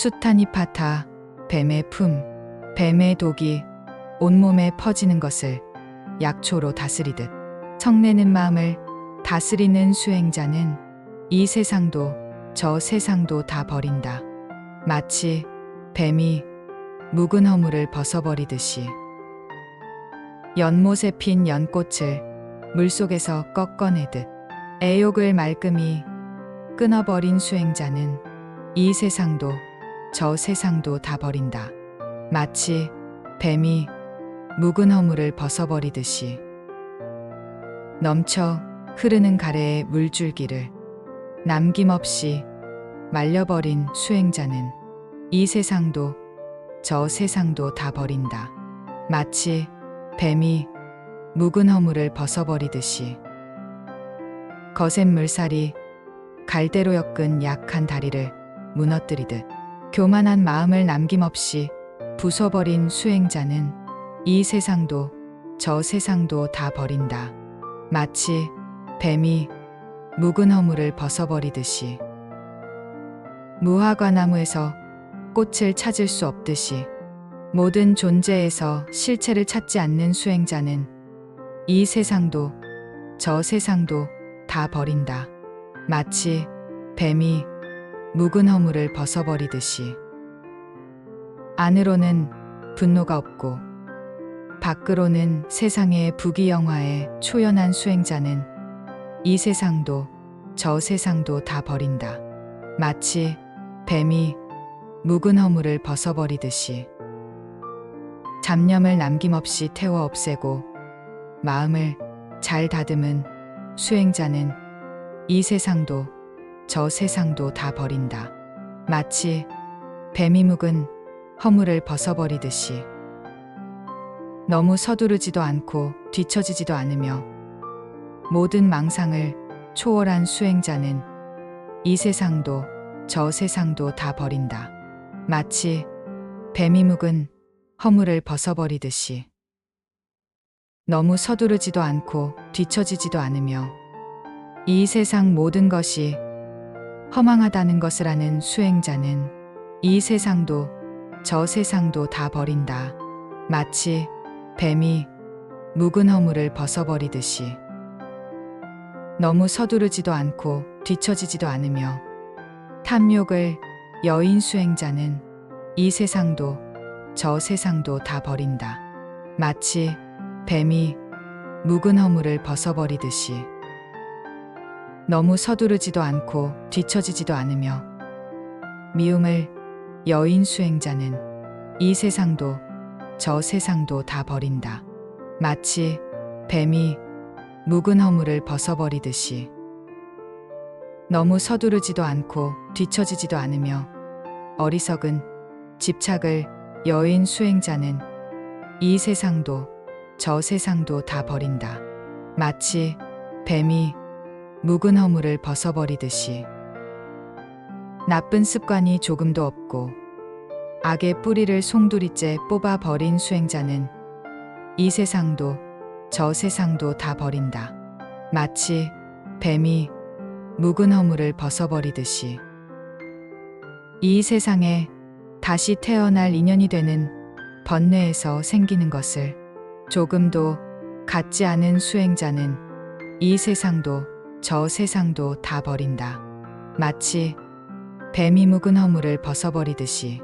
잎하타 뱀의 품, 뱀의 독이 온몸에 퍼지는 것을 약초로 다스리듯 성내는 마음을 다스리는 수행자는 이 세상도 저 세상도 다 버린다. 마치 뱀이 묵은 허물을 벗어버리듯이 연못에 핀 연꽃을 물속에서 꺾어내듯 애욕을 말끔히 끊어버린 수행자는 이 세상도 저 세상도 다 버린다. 마치 뱀이 묵은 허물을 벗어버리듯이 넘쳐 흐르는 가래의 물줄기를 남김없이 말려버린 수행자는 이 세상도 저 세상도 다 버린다. 마치 뱀이 묵은 허물을 벗어버리듯이 거센 물살이 갈대로 엮은 약한 다리를 무너뜨리듯 교만한 마음을 남김없이 부숴버린 수행자는 이 세상도 저 세상도 다 버린다. 마치 뱀이 묵은 허물을 벗어버리듯이 무화과나무에서 꽃을 찾을 수 없듯이 모든 존재에서 실체를 찾지 않는 수행자는 이 세상도 저 세상도 다 버린다. 마치 뱀이 묵은 허물을 벗어버리듯이 안으로는 분노가 없고 밖으로는 세상의 부귀영화에 초연한 수행자는 이 세상도 저 세상도 다 버린다. 마치 뱀이 묵은 허물을 벗어버리듯이 잡념을 남김없이 태워 없애고 마음을 잘 다듬은 수행자는 이 세상도 저 세상도 다 버린다. 마치 뱀이 묵은 허물을 벗어버리듯이 너무 서두르지도 않고 뒤처지지도 않으며 모든 망상을 초월한 수행자는 이 세상도 저 세상도 다 버린다. 마치 뱀이 묵은 허물을 벗어버리듯이 너무 서두르지도 않고 뒤처지지도 않으며 이 세상 모든 것이 허망하다는 것을 아는 수행자는 이 세상도 저 세상도 다 버린다. 마치 뱀이 묵은 허물을 벗어버리듯이 너무 서두르지도 않고 뒤처지지도 않으며 탐욕을 여인 수행자는 이 세상도 저 세상도 다 버린다. 마치 뱀이 묵은 허물을 벗어버리듯이 너무 서두르지도 않고 뒤처지지도 않으며 미움을 여인 수행자는 이 세상도 저 세상도 다 버린다. 마치 뱀이 묵은 허물을 벗어버리듯이 너무 서두르지도 않고 뒤처지지도 않으며 어리석은 집착을 여인 수행자는 이 세상도 저 세상도 다 버린다. 마치 뱀이 묵은 허물을 벗어버리듯이 나쁜 습관이 조금도 없고 악의 뿌리를 송두리째 뽑아 버린 수행자는 이 세상도 저 세상도 다 버린다. 마치 뱀이 묵은 허물을 벗어버리듯이 이 세상에 다시 태어날 인연이 되는 번뇌에서 생기는 것을 조금도 갖지 않은 수행자는 이 세상도 저 세상도 다 버린다. 마치 뱀이 묵은 허물을 벗어버리듯이